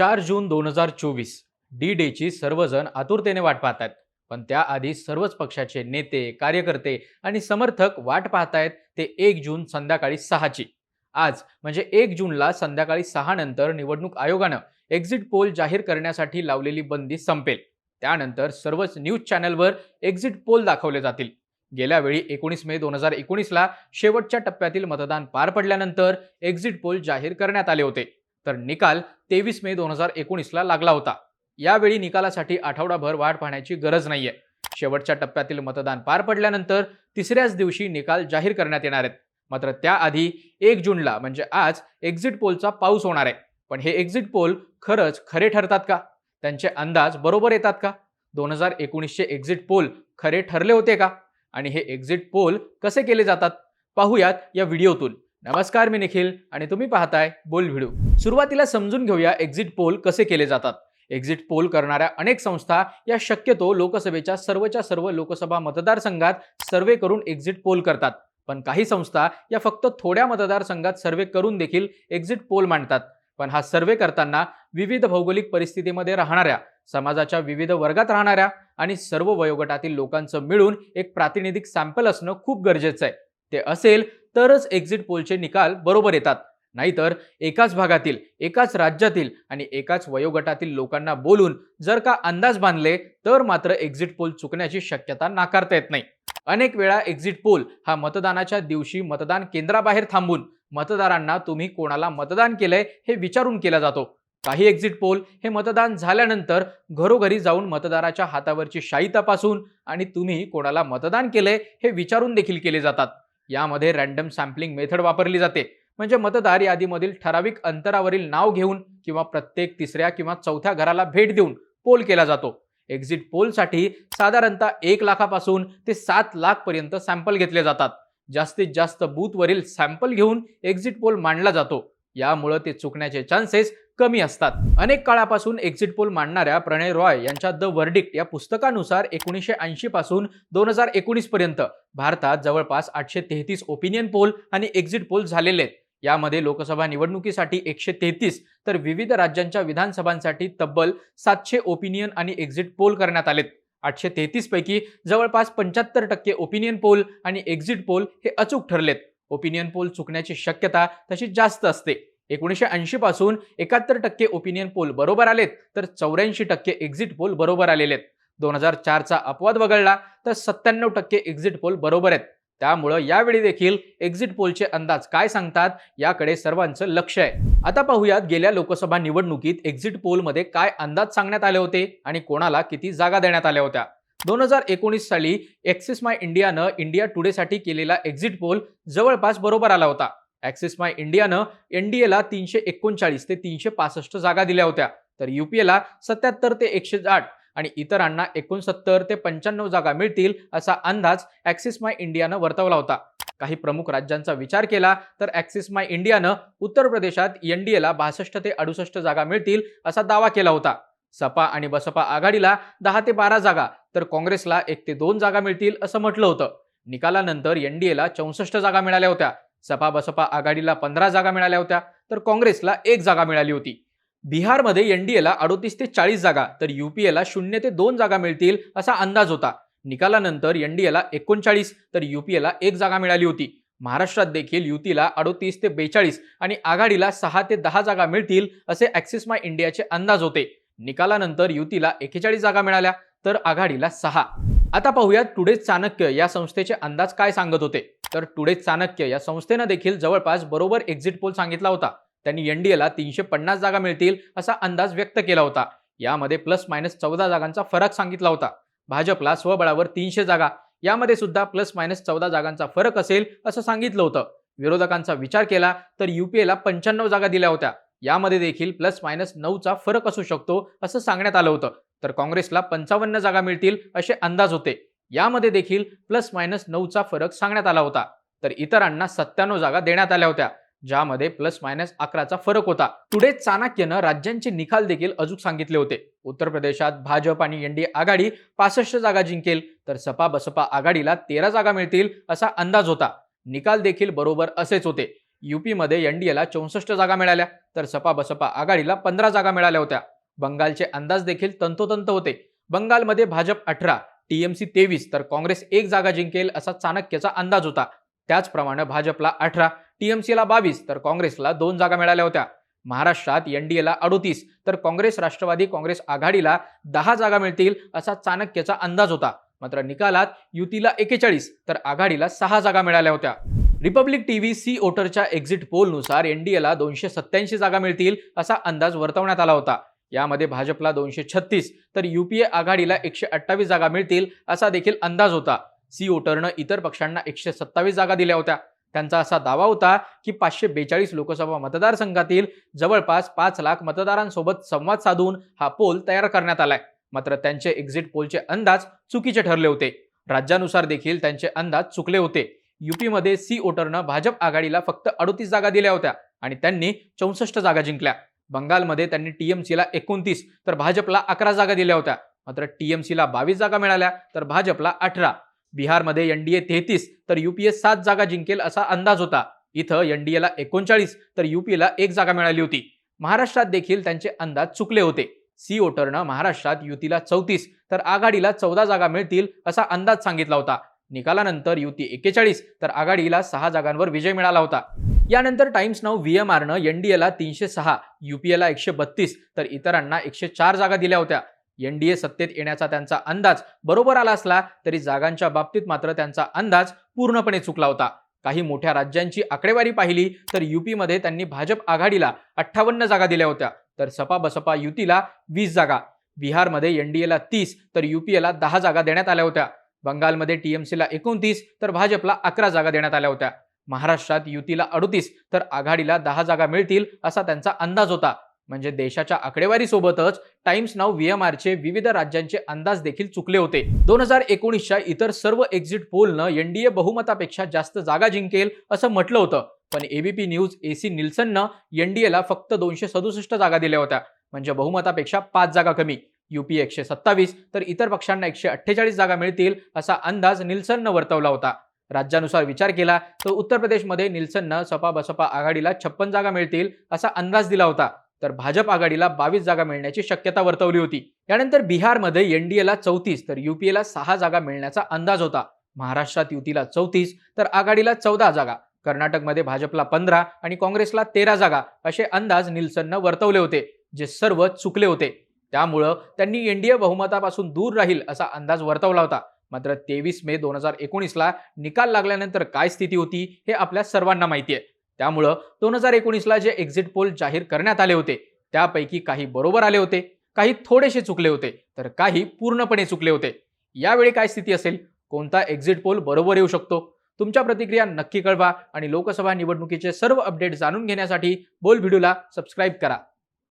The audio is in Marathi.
चार जून दोन हजार चोवीस. डी डेची सर्वजण आतुरतेने वाट पाहत आहेत पण त्याआधी सर्वच पक्षाचे नेते कार्यकर्ते आणि समर्थक वाट पाहतायत ते एक जून संध्याकाळी सहाची. आज म्हणजे एक जूनला संध्याकाळी सहा नंतर निवडणूक आयोगानं एक्झिट पोल जाहीर करण्यासाठी लावलेली बंदी संपेल. त्यानंतर सर्वच न्यूज चॅनलवर एक्झिट पोल दाखवले जातील. गेल्या वेळी एकोणीस मे दोन हजार एकोणीसला शेवटच्या टप्प्यातील मतदान पार पडल्यानंतर एक्झिट पोल जाहीर करण्यात आले होते. तर निकाल तेवीस मे दोन हजार एकोणीसला लागला होता. यावेळी निकालासाठी आठवडाभर वाट पाहण्याची गरज नाहीये. शेवटच्या टप्प्यातील मतदान पार पडल्यानंतर तिसऱ्याच दिवशी निकाल जाहीर करण्यात येणार आहेत. मात्र त्याआधी एक जूनला म्हणजे आज एक्झिट पोलचा पाऊस होणार आहे. पण हे एक्झिट पोल खरंच खरे ठरतात का? त्यांचे अंदाज बरोबर येतात का? दोन हजार एकोणीसचे एक्झिट पोल खरे ठरले होते का? आणि हे एक्झिट पोल कसे केले जातात? पाहूयात या व्हिडिओतून. नमस्कार मी निखिल आणि तुम्ही पाहताय बोल व्हिडिओ सुरुवातीला समजून घेऊया एक्झिट पोल कसे केले जातात. एक्झिट पोल करणाऱ्या अनेक संस्था या शक्यतो लोकसभेच्या सर्वच्या सर्व लोकसभा मतदारसंघात सर्वे करून एक्झिट पोल करतात. पण काही संस्था या फक्त थोड्या मतदारसंघात सर्वे करून देखील एक्झिट पोल मांडतात. पण हा सर्वे करताना विविध भौगोलिक परिस्थितीमध्ये राहणाऱ्या समाजाच्या विविध वर्गात राहणाऱ्या आणि सर्व वयोगटातील लोकांचं मिळून एक प्रातिनिधिक सॅम्पल असणं खूप गरजेचं आहे. ते असेल तरच एक्झिट पोलचे निकाल बरोबर येतात. नाहीतर एकाच भागातील एकाच राज्यातील आणि एकाच वयोगटातील लोकांना बोलून जर का अंदाज बांधले तर मात्र एक्झिट पोल चुकण्याची शक्यता नाकारता येत नाही. अनेक वेळा एक्झिट पोल हा मतदानाच्या दिवशी मतदान केंद्राबाहेर थांबून मतदारांना तुम्ही कोणाला मतदान केलंय हे विचारून केला जातो. काही एक्झिट पोल हे मतदान झाल्यानंतर घरोघरी जाऊन मतदाराच्या हातावरची शाई तपासून आणि तुम्ही कोणाला मतदान केलंय हे विचारून देखील केले जातात. यामध्ये रॅन्डम सॅम्पलिंग मेथड वापरली जाते. म्हणजे मतदार यादीमधील ठराविक अंतरावरील नाव घेऊन किंवा प्रत्येक तिसऱ्या किंवा चौथ्या घराला भेट देऊन पोल केला जातो. एक्झिट पोलसाठी साधारणतः एक लाखापासून ते सात लाखपर्यंत सॅम्पल घेतले जातात. जास्तीत जास्त बूथवरील सॅम्पल घेऊन एक्झिट पोल मांडला जातो. यामुळं ते चुकण्याचे चान्सेस कमी असतात. अनेक काळापासून एक्झिट पोल मांडणाऱ्या प्रणय रॉय यांच्या द वर्डिक्ट या पुस्तकानुसार एकोणीसशे ऐंशी पासून दोन हजार एकोणीस पर्यंत. भारतात जवळपास आठशे तेहतीस ओपिनियन पोल आणि एक्झिट पोल झालेले आहेत. यामध्ये लोकसभा निवडणुकीसाठी एकशे तेहतीस तर विविध राज्यांच्या विधानसभांसाठी तब्बल सातशे ओपिनियन आणि एक्झिट पोल करण्यात आलेत. आठशे तेहतीस पैकी जवळपास पंच्याहत्तर टक्के ओपिनियन पोल आणि एक्झिट पोल हे अचूक ठरलेत. ओपिनियन पोल चुकण्याची शक्यता तशी जास्त असते. एकोणीसशे ऐंशी पासून एकाहत्तर टक्के ओपिनियन पोल बरोबर आलेत तर चौऱ्याऐंशी टक्के एक्झिट पोल बरोबर आलेले आहेत. दोन हजार चारचा अपवाद वगळला तर सत्त्याण्णव टक्के एक्झिट पोल बरोबर आहेत. त्यामुळं यावेळी देखील एक्झिट पोलचे अंदाज काय सांगतात याकडे सर्वांचं लक्ष आहे. आता पाहूयात गेल्या लोकसभा निवडणुकीत एक्झिट पोलमध्ये काय अंदाज सांगण्यात आले होते आणि कोणाला किती जागा देण्यात आल्या होत्या. दोन हजार एकोणीस साली एक्सिस माय इंडियानं इंडिया टुडेसाठी केलेला एक्झिट पोल जवळपास बरोबर आला होता. ॲक्सिस माय इंडियानं एनडीएला तीनशे एकोणचाळीस ते तीनशे पासष्ट जागा दिल्या होत्या. तर युपीएला सत्याहत्तर ते एकशे आठ आणि इतरांना एकोणसत्तर ते पंच्याण्णव जागा मिळतील असा अंदाज ॲक्सिस माय इंडियानं वर्तवला होता. काही प्रमुख राज्यांचा विचार केला तर ॲक्सिस माय इंडियानं उत्तर प्रदेशात एनडीएला बासष्ट ते अडुसष्ट जागा मिळतील असा दावा केला होता. सपा आणि बसपा आघाडीला दहा ते बारा जागा तर काँग्रेसला एक ते दोन जागा मिळतील असं म्हटलं होतं. निकालानंतर एनडीएला चौसष्ट जागा मिळाल्या होत्या. सपा बसपा आघाडीला पंधरा जागा मिळाल्या होत्या तर काँग्रेसला एक जागा मिळाली होती. बिहारमध्ये एनडीएला अडोतीस ते चाळीस जागा तर युपीएला शून्य ते दोन जागा मिळतील असा अंदाज होता. निकालानंतर एनडीएला एकोणचाळीस तर युपीएला एक जागा मिळाली होती. महाराष्ट्रात देखील युतीला अडोतीस ते बेचाळीस आणि आघाडीला सहा ते दहा जागा मिळतील असे ॲक्सिस माय इंडियाचे अंदाज होते. निकालानंतर युतीला एकेचाळीस जागा मिळाल्या तर आघाडीला सहा. आता पाहूया टुडे चाणक्य या संस्थेचे अंदाज काय सांगत होते. तर टुडे चाणक्य या संस्थेनं देखील जवळपास बरोबर एक्झिट पोल सांगितला होता. त्यांनी एनडीएला तीनशे पन्नास जागा मिळतील असा अंदाज व्यक्त केला होता. यामध्ये प्लस मायनस चौदा जागांचा फरक सांगितला होता. भाजपला स्वबळावर तीनशे जागा यामध्ये सुद्धा प्लस मायनस चौदा जागांचा फरक असेल असं सांगितलं होतं. विरोधकांचा विचार केला तर युपीएला पंच्याण्णव जागा दिल्या होत्या. यामध्ये देखील प्लस मायनस नऊचा फरक असू शकतो असं सांगण्यात आलं होतं. तर काँग्रेसला पंचावन्न जागा मिळतील असे अंदाज होते. यामध्ये देखील प्लस मायनस नऊचा फरक सांगण्यात आला होता. तर इतरांना सत्त्याण्णव जागा देण्यात आल्या होत्या ज्यामध्ये प्लस मायनस अकराचा फरक होता. टुडे चाणक्यनं राज्यांचे निकाल देखील अजूक सांगितले होते. उत्तर प्रदेशात भाजप आणि एनडीए आघाडी पासष्ट जागा जिंकेल तर सपा बसपा आघाडीला तेरा जागा मिळतील असा अंदाज होता. निकाल देखील बरोबर असेच होते. युपीमध्ये एनडीएला चौसष्ट जागा मिळाल्या तर सपा बसपा आघाडीला पंधरा जागा मिळाल्या होत्या. बंगालचे अंदाज देखील तंतोतंत होते. बंगालमध्ये भाजप अठरा टीएमसी तेवीस तर काँग्रेस एक जागा जिंकेल असा चाणक्यचा अंदाज होता. त्याचप्रमाणे भाजपला अठरा टीएमसीला बावीस तर काँग्रेसला दोन जागा मिळाल्या होत्या. महाराष्ट्रात एनडीएला अडोतीस तर काँग्रेस राष्ट्रवादी काँग्रेस आघाडीला दहा जागा मिळतील असा चाणक्यचा अंदाज होता. मात्र निकालात युतीला एकेचाळीस तर आघाडीला सहा जागा मिळाल्या होत्या. रिपब्लिक टीव्ही सी ओटरच्या एक्झिट पोलनुसार एनडीएला दोनशे सत्याऐंशी जागा मिळतील असा अंदाज वर्तवण्यात आला होता. यामध्ये भाजपला दोनशे छत्तीस तर युपीए आघाडीला एकशे अठ्ठावीस जागा मिळतील असा देखील अंदाज होता. सी ओटरनं इतर पक्षांना एकशे सत्तावीस जागा दिल्या होत्या. त्यांचा असा दावा होता की पाचशे बेचाळीस लोकसभा मतदारसंघातील जवळपास पाच लाख मतदारांसोबत संवाद साधून हा पोल तयार करण्यात आलाय. मात्र त्यांचे एक्झिट पोलचे अंदाज चुकीचे ठरले होते. राज्यानुसार देखील त्यांचे अंदाज चुकले होते. युपीमध्ये सी ओटरनं भाजप आघाडीला फक्त अडोतीस जागा दिल्या होत्या आणि त्यांनी चौसष्ट जागा जिंकल्या. बंगालमध्ये त्यांनी टीएमसीला एकोणतीस तर भाजपला अकरा जागा दिल्या होत्या. मात्र टीएमसीला बावीस जागा मिळाल्या तर भाजपला अठरा. बिहारमध्ये एनडीए तेहतीस तर युपीए सात जागा जिंकेल असा अंदाज होता. इथं एनडीएला एकोणचाळीस तर युपीला एक जागा मिळाली होती. महाराष्ट्रात देखील त्यांचे अंदाज चुकले होते. सी ओटरनं महाराष्ट्रात युतीला चौतीस तर आघाडीला चौदा जागा मिळतील असा अंदाज सांगितला होता. निकालानंतर युती एक्केचाळीस तर आघाडीला सहा जागांवर विजय मिळाला होता. यानंतर टाइम्स नाव व्ही एम आरनं एनडीएला तीनशे सहा युपीएला एकशे बत्तीस तर इतरांना एकशे चार जागा दिल्या होत्या. एनडीए सत्तेत येण्याचा त्यांचा अंदाज बरोबर आला असला तरी जागांच्या बाबतीत मात्र त्यांचा अंदाज पूर्णपणे चुकला होता. काही मोठ्या राज्यांची आकडेवारी पाहिली तर युपीमध्ये त्यांनी भाजप आघाडीला अठ्ठावन्न जागा दिल्या होत्या तर सपा बसपा युतीला वीस जागा. बिहारमध्ये एनडीएला तीस तर युपीएला दहा जागा देण्यात आल्या होत्या. बंगालमध्ये टीएमसीला एकोणतीस तर भाजपला अकरा जागा देण्यात आल्या होत्या. महाराष्ट्रात युतीला अडुतीस तर आघाडीला दहा जागा मिळतील असा त्यांचा अंदाज होता. म्हणजे देशाच्या आकडेवारीसोबतच टाइम्स नाव व्हीएमआरचे विविध राज्यांचे अंदाज देखील चुकले होते. दोन हजार एकोणीसच्या इतर सर्व एक्झिट पोलनं एनडीए बहुमतापेक्षा जास्त जागा जिंकेल असं म्हटलं होतं. पण एबीपी न्यूज एसी निल्सननं एनडीएला फक्त दोनशे सदुसष्ट जागा दिल्या होत्या. म्हणजे बहुमतापेक्षा पाच जागा कमी. युपी एकशे सत्तावीस तर इतर पक्षांना एकशे अठ्ठेचाळीस जागा मिळतील असा अंदाज निल्सननं वर्तवला होता. राज्यानुसार विचार केला तर उत्तर प्रदेशमध्ये निल्सननं सपा बसपा आघाडीला छप्पन जागा मिळतील असा अंदाज दिला होता. तर भाजप आघाडीला बावीस जागा मिळण्याची शक्यता वर्तवली होती. यानंतर बिहारमध्ये एनडीएला चौतीस तर युपीएला सहा जागा मिळण्याचा अंदाज होता. महाराष्ट्रात युतीला चौतीस तर आघाडीला चौदा जागा कर्नाटकमध्ये भाजपला पंधरा आणि काँग्रेसला तेरा जागा असे अंदाज निल्सननं वर्तवले होते जे सर्व चुकले होते. त्यामुळं त्यांनी एनडीए बहुमतापासून दूर राहील असा अंदाज वर्तवला होता. मात्र तेवीस मे दोन हजार एकोणीसला निकाल लागल्यानंतर काय स्थिती होती हे आपल्या सर्वांना माहिती आहे. त्यामुळं दोन हजार एकोणीसला जे एक्झिट पोल जाहीर करण्यात आले होते त्यापैकी काही बरोबर आले होते काही थोडेसे चुकले होते तर काही पूर्णपणे चुकले होते. यावेळी काय स्थिती असेल? कोणता एक्झिट पोल बरोबर येऊ शकतो? तुमच्या प्रतिक्रिया नक्की कळवा आणि लोकसभा निवडणुकीचे सर्व अपडेट जाणून घेण्यासाठी बोल व्हिडिओला सबस्क्राईब करा.